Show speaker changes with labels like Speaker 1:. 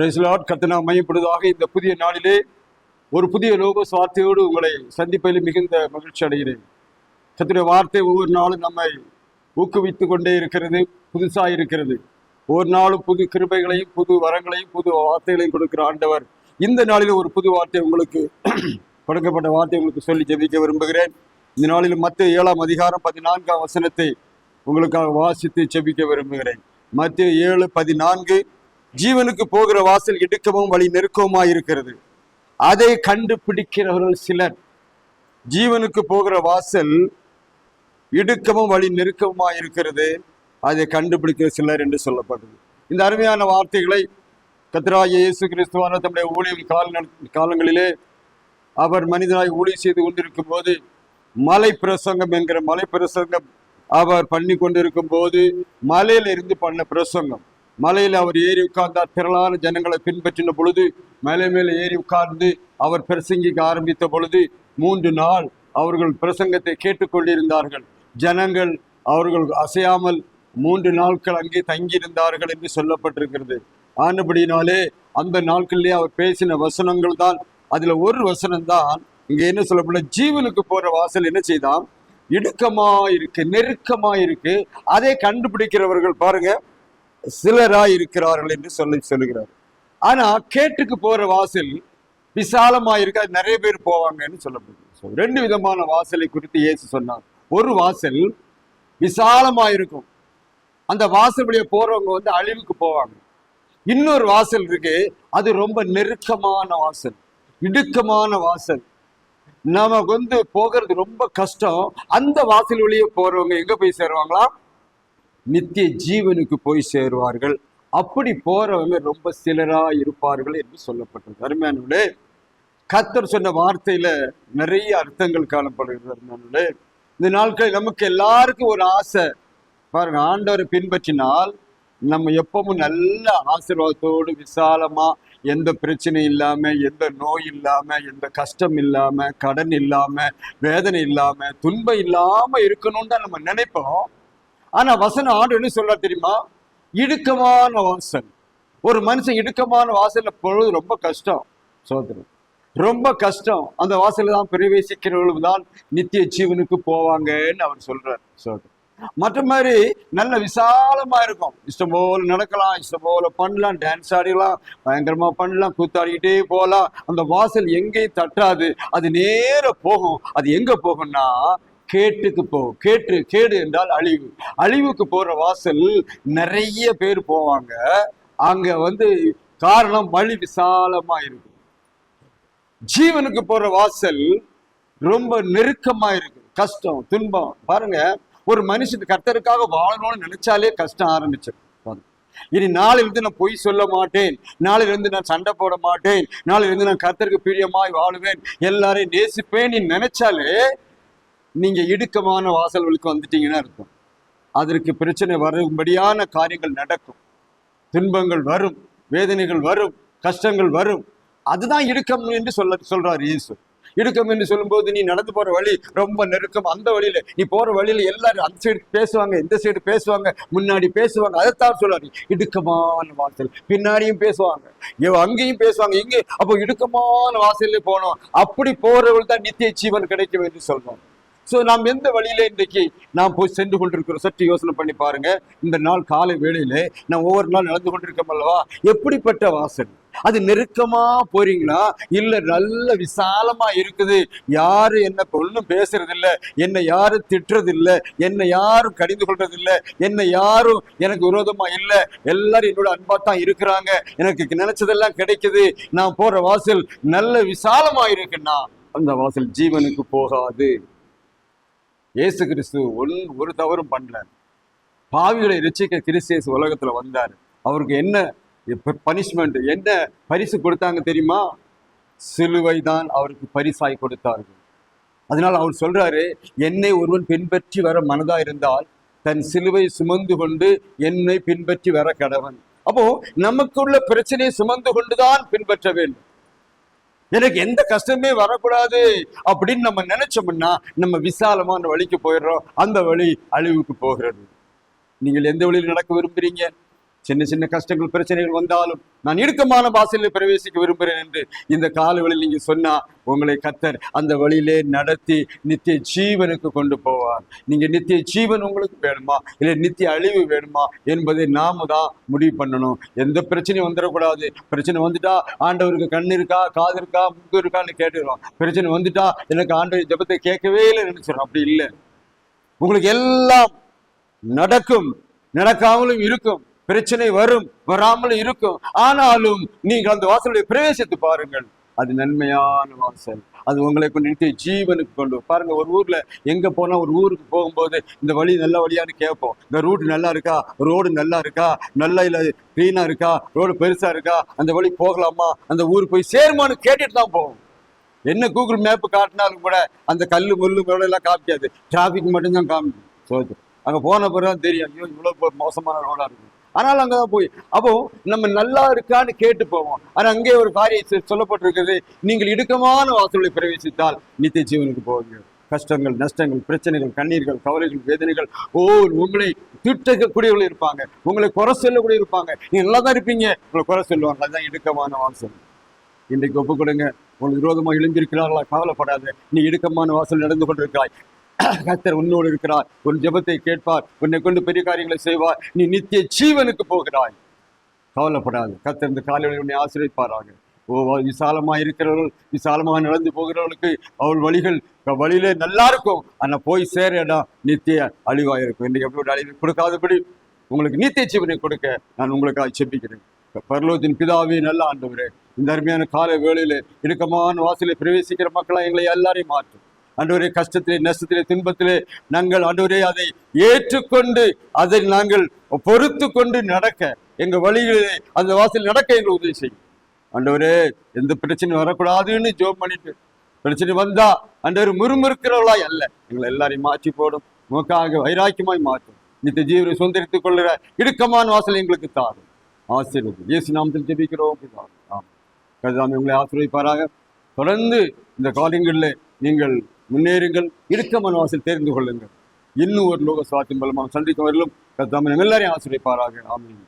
Speaker 1: பிரைஸ்லாட் கத்தனா மையப்படுவதாக இந்த புதிய நாளிலே ஒரு புதிய லோக வார்த்தையோடு உங்களை சந்திப்பதில் மிகுந்த மகிழ்ச்சி அடைகிறேன். கத்துடைய வார்த்தை ஒவ்வொரு நாளும் நம்மை ஊக்குவித்து கொண்டே இருக்கிறது புதுசாக இருக்கிறது. ஒவ்வொரு நாளும் புது கிருபைகளையும் புது வரங்களையும் புது வார்த்தைகளையும் கொடுக்கிற ஆண்டவர் இந்த நாளில் ஒரு புது வார்த்தை உங்களுக்கு கொடுக்கப்பட்ட வார்த்தை உங்களுக்கு சொல்லி ஜெபிக்க விரும்புகிறேன். இந்த நாளில் மத்திய ஏழாம் அதிகாரம் பதினான்காம் வசனத்தை உங்களுக்காக வாசித்து ஜெபிக்க விரும்புகிறேன். மத்திய ஏழு பதினான்கு ஜீவனுக்கு போகிற வாசல் இடுக்கவும் வழி நெருக்கமாக இருக்கிறது அதை கண்டுபிடிக்கிறவர்கள் சிலர். ஜீவனுக்கு போகிற வாசல் இடுக்கமும் வழி நெருக்கமாக இருக்கிறது அதை கண்டுபிடிக்கிற சிலர் என்று சொல்லப்பட்டது இந்த அருமையான வார்த்தைகளை கத்ராய இயேசு கிறிஸ்துவான தம்முடைய ஊழியம் கால காலங்களிலே அவர் மனிதனாய் ஊழி செய்து கொண்டிருக்கும் போது மலை பிரசங்கம் என்கிற மலை பிரசங்கம் அவர் பண்ணி கொண்டிருக்கும் போது மலையில இருந்து பண்ண பிரசங்கம். மலையில் அவர் ஏறி உட்கார்ந்தார். திரளான ஜனங்களை பின்பற்றின பொழுது மலை மேலே ஏறி உட்கார்ந்து அவர் பிரசங்கிக்க ஆரம்பித்த பொழுது மூன்று நாள் அவர்கள் பிரசங்கத்தை கேட்டுக்கொண்டிருந்தார்கள். ஜனங்கள் அவர்கள் அசையாமல் மூன்று நாட்கள் அங்கே தங்கியிருந்தார்கள் என்று சொல்லப்பட்டிருக்கிறது. ஆனபடினாலே அந்த நாட்களிலே அவர் பேசின வசனங்கள் தான் அதில் ஒரு வசனம் தான் இங்கே என்ன சொல்லப்பட ஜீவனுக்கு போகிற வாசல் என்ன செய்தான் இடுக்கமாக இருக்கு நெருக்கமாக இருக்கு அதை கண்டுபிடிக்கிறவர்கள் பாருங்கள் சிலராய் இருக்கிறார்கள் என்று சொல்லி சொல்லுகிறார். ஆனா கேட்டுக்கு போற வாசல் விசாலமா இருக்கு அது நிறைய பேர் போவாங்கன்னு சொல்லப்படுது முடியும் ரெண்டு விதமான வாசலை குறித்து இயேசு சொன்னார். ஒரு வாசல் விசாலமா இருக்கும் அந்த வாசல் வழியா போறவங்க வந்து அழிவுக்கு போவாங்க. இன்னொரு வாசல் இருக்கு. அது ரொம்ப நெருக்கமான வாசல். இடுக்கமான வாசல். நமக்கு வந்து போகிறது ரொம்ப கஷ்டம். அந்த வாசல் வழியே போறவங்க எங்க போய் சேருவாங்களா? நித்திய ஜீவனுக்கு போய் சேருவார்கள். அப்படி போறவங்க ரொம்ப சிலரா இருப்பார்கள் என்று சொல்லப்பட்டது. அருமையானவர்களே கத்தர் சொன்ன வார்த்தையில நிறைய அர்த்தங்கள் காணப்படுகிறது. அருமையானவர்களே இந்த நாட்கள் நமக்கு எல்லாருக்கும் ஒரு ஆசை. பாருங்க ஆண்டவரை பின்பற்றினால் நம்ம எப்பவும் நல்ல ஆசீர்வாதத்தோடு விசாலமா எந்த பிரச்சனை இல்லாம எந்த நோய் இல்லாம எந்த கஷ்டம் இல்லாம கடன் இல்லாம வேதனை இல்லாம துன்பம் இல்லாம இருக்கணும்னு தான் நம்ம நினைப்போம். ஆனா வசனம் ஆண்டு என்ன சொல்ல தெரியுமா? இடுக்கமான வாசல். ஒரு மனுஷன் இடுக்கமான வாசல்ல பொழுது ரொம்ப கஷ்டம் சோதரன் ரொம்ப கஷ்டம். அந்த வாசல்ல தான் பிரவேசிக்கிறவர்கள் தான் நித்திய ஜீவனுக்கு போவாங்கன்னு அவர் சொல்றார் சோதரன் மற்ற மாதிரி நல்ல விசாலமா இருக்கும். இஷ்டம் போல நடக்கலாம் இஷ்டம் போல பண்ணலாம் டான்ஸ் ஆடிடலாம் பயங்கரமா பண்ணலாம் கூத்தாடிக்கிட்டே போகலாம் அந்த வாசல் எங்கேயும் தட்டாது. அது நேர போகும். அது எங்க போகும்னா கேட்டுக்கு போகும் கேட்டு கேடு என்றால் அழிவு. அழிவுக்கு போற வாசல் நிறைய பேர் போவாங்க. அங்க வந்து காரணம் வழி விசாலமா இருக்கு ஜீவனுக்கு போற வாசல் ரொம்ப நெருக்கமா இருக்கு கஷ்டம் துன்பம். பாருங்க ஒரு மனுஷன் கர்த்தருக்காக வாழணும்னு நினைச்சாலே கஷ்டம் ஆரம்பிச்சிடும். இனி நாளிலிருந்து நான் பொய் சொல்ல மாட்டேன். நாளிலிருந்து நான் சண்டை போட மாட்டேன். நாளிலிருந்து நான் கர்த்தருக்கு பிரியமாய் வாழுவேன். எல்லாரையும் நேசிப்பேன். நீ நினைச்சாலே நீங்க இடுக்கமான வாசல்களுக்கு வந்துட்டீங்கன்னா இருக்கும் அதற்கு பிரச்சனை வரும்படியான காரியங்கள் நடக்கும். துன்பங்கள் வரும் வேதனைகள் வரும் கஷ்டங்கள் வரும். அதுதான் இடுக்கம் என்று சொல்ல சொல்றார் இயேசு. இடுக்கம் என்று சொல்லும்போது நீ நடந்து போற வழி ரொம்ப நெருக்கம். அந்த வழியில நீ போற வழியில எல்லாரும் அந்த சைடு பேசுவாங்க இந்த சைடு பேசுவாங்க முன்னாடி பேசுவாங்க. அதைத்தான் சொல்றாரு. இடுக்கமான வாசல். பின்னாடியும் பேசுவாங்க. அங்கேயும் பேசுவாங்க இங்கே அப்போ இடுக்கமான வாசல்ல போனோம். அப்படி போறவர்கள் தான் நித்திய ஜீவன் கிடைக்கும் என்று சொல்றோம். சோ நாம் எந்த வழியில இன்றைக்கு நாம் போய் சென்று கொண்டிருக்கிறோம்? சற்று யோசனை பண்ணி பாருங்க. இந்த நாள் காலை வேளையில நான் ஒவ்வொரு நாள் நடந்து கொண்டிருக்கோம் அல்லவா? எப்படிப்பட்ட வாசல்? அது நெருக்கமா போறீங்களா? இல்ல நல்ல விசாலமா இருக்குது? யாரு என்ன ஒன்றும் பேசுறது இல்ல என்னை யாரும் திட்டுறது இல்ல என்னை யாரும் கடிந்து கொள்றது இல்ல என்னை யாரும் எனக்கு விரோதமா இல்ல. எல்லாரும் என்னோட அன்பா தான் இருக்கிறாங்க. எனக்கு நினைச்சதெல்லாம் கிடைக்குது. நான் போற வாசல் நல்ல விசாலமா இருக்குன்னா அந்த வாசல் ஜீவனுக்கு போகாது. இயேசு கிறிஸ்து ஒன் ஒரு தவறும் பண்ணல. பாவிகளை ரசிக்க கிறிஸ்து உலகத்தில் உலகத்துல வந்தார். அவருக்கு என்ன பனிஷ்மெண்ட் என்ன பரிசு கொடுத்தாங்க தெரியுமா? சிலுவை தான் அவருக்கு பரிசாய் கொடுத்தார்கள். அதனால் அவர் சொல்றாரு என்னை ஒருவன் பின்பற்றி வர மனதா இருந்தால் தன் சிலுவை சுமந்து கொண்டு என்னை பின்பற்றி வர கடவன். அப்போ நமக்குள்ள பிரச்சனையை சுமந்து கொண்டுதான் பின்பற்ற வேண்டும். எனக்கு எந்த கஷ்டமே வரக்கூடாது அப்படின்னு நம்ம நினைச்சோம்னா நம்ம விசாலமான வழிக்கு போயிடுறோம். அந்த வழி அழிவுக்கு போகிறது. நீங்கள் எந்த வழியில் நடக்க விரும்புறீங்க? சின்ன சின்ன கஷ்டங்கள் பிரச்சனைகள் வந்தாலும் நான் இறுக்கமான வாசலில் பிரவேசிக்க விரும்புகிறேன் என்று இந்த காலவெளியில் நீங்க சொன்னா உங்களை கத்தர் அந்த வழியிலே நடத்தி நித்திய ஜீவனுக்கு கொண்டு போவார். நீங்க நித்திய ஜீவன் உங்களுக்கு வேணுமா? இல்லை நித்திய அழிவு வேணுமா? என்பதை நாம தான் முடிவு பண்ணணும். எந்த பிரச்சனையும் வந்துடக்கூடாது. பிரச்சனை வந்துட்டா ஆண்டவருக்கு கண் இருக்கா காது இருக்கா முக்கு இருக்கான்னு கேட்டுக்கிறோம். பிரச்சனை வந்துட்டா எனக்கு ஆண்டவர் ஜெபத்தை கேட்கவே இல்லை நினைச்சிடும் அப்படி இல்லை. உங்களுக்கு எல்லாம் நடக்கும். நடக்காமலும் இருக்கும். பிரச்சனை வரும் வராமலும் இருக்கும். ஆனாலும் நீங்கள் அந்த வாசலுடைய பிரவேசித்து பாருங்கள். அது நன்மையான வாசல். அது உங்களை கொண்டு நிறுத்தி ஜீவனுக்கு கொண்டு பாருங்க ஒரு ஊர்ல எங்க போனா ஒரு ஊருக்கு போகும்போது இந்த வழி நல்ல வழியான்னு கேட்போம். இந்த ரூட் நல்லா இருக்கா? ரோடு நல்லா இருக்கா? நல்லா இல்ல கிளீனா இருக்கா? ரோடு பெருசா இருக்கா? அந்த வழி போகலாமா? அந்த ஊர் போய் சேருமான்னு கேட்டுட்டு தான் போவோம். என்ன கூகுள் மேப் காட்டினாலும் கூட அந்த கல் முள்ளு மேல எல்லாம் காமிக்காது. டிராஃபிக் மட்டும்தான் காமிக்கும். சோது அங்க போன பிறகு தான் தெரியும். ஐயோ இவ்வளவு மோசமான ரோடா இருக்கும் ஆனால் அங்கே தான் போய் அப்போ நம்ம நல்லா இருக்கான்னு கேட்டு போவோம். ஆனால் அங்கே ஒரு காரியம் சொல்லப்பட்டிருக்கிறது நீங்கள் இடுக்கமான வாசலை பிரவேசித்தால் நித்திய ஜீவனுக்கு போவீங்க. கஷ்டங்கள் நஷ்டங்கள் பிரச்சனைகள் கண்ணீர்கள் கவலைகள் வேதனைகள் ஓ உங்களை திட்டக்கூடியவர்கள் இருப்பாங்க. உங்களை குறை சொல்லக்கூடிய இருப்பாங்க. நீங்க நல்லா தான் இருப்பீங்க. உங்களை குறை சொல்லுவாங்க. அதுதான் இடுக்கமான வாசல். இன்றைக்கு ஒப்பு கொடுங்க உங்களுக்கு விரோதமாக எழுந்திருக்கிறார்களா கவலைப்படாத. நீ இடுக்கமான வாசல் நடந்து கொண்டிருக்கிறாய். கர்த்தர் உன்னோடு இருக்கிறார். உன் ஜெபத்தை கேட்பார். உன்னை கொண்டு பெரிய காரியங்களை செய்வார். நீ நித்திய ஜீவனுக்கு போகிறாய். கவலைப்படாது. கர்த்தர் இந்த காலையில் உன்னை ஆசிரியப்பாராக ஓ விசாலமா இருக்கிறவர்கள் விசாலமாக நடந்து போகிறவர்களுக்கு அவள் வழிகள் வழியிலே நல்லா இருக்கும். ஆனா போய் சேர இடம் நித்திய அழிவாக இருக்கும். இன்றைக்கு எப்படி ஒரு அழிவு கொடுக்காதபடி உங்களுக்கு நித்திய ஜீவனை கொடுக்க நான் உங்களுக்காக செப்பிக்கிறேன் பரலோகத்தின் பிதாவே நல்ல ஆண்டவரே இந்த அருமையான கால வேளையில் இடுக்கமான வாசலை பிரவேசிக்கிற மக்களாக எங்களை எல்லாரையும் மாற்றும். ஆண்டவரே கஷ்டத்திலே நஷ்டத்திலே துன்பத்திலே நாங்கள் ஆண்டவரே அதை ஏற்றுக்கொண்டு அதை நாங்கள் பொறுத்து கொண்டு நடக்க எங்கள் வழிகளிலே அந்த வாசல் நடக்க எங்களுக்கு உதவி செய்யும். ஆண்டவரே எந்த பிரச்சனையும் வரக்கூடாதுன்னு ஜோம் பண்ணிட்டு பிரச்சனை வந்தா ஆண்டவர் முறுமுறுக்கிறவளாய் அல்ல. எங்களை எல்லாரையும் மாற்றி போடும் உமக்காக வைராக்கியமாய் மாற்றும். நித்த ஜீவனை சுதந்திரித்துக் கொள்ளுற இடுக்கமான வாசல் எங்களுக்கு தாரும். ஆசீர்வதி இயேசு நாமத்தில் ஜெபிக்கிறோம் ஆமாம் ஆமென். உங்களை ஆசீர்வதிப்பாராக. தொடர்ந்து இந்த காலங்களில் நீங்கள் முன்னேறுங்கள். இடுக்கமான வாசல் தெரிந்து கொள்ளுங்கள். இன்னும் ஒரு லோக சுவாத்தின் பலமாக சந்திக்கும் வரலும் எல்லாரையும் ஆசீர்வதிப்பாராக. ஆமீன்.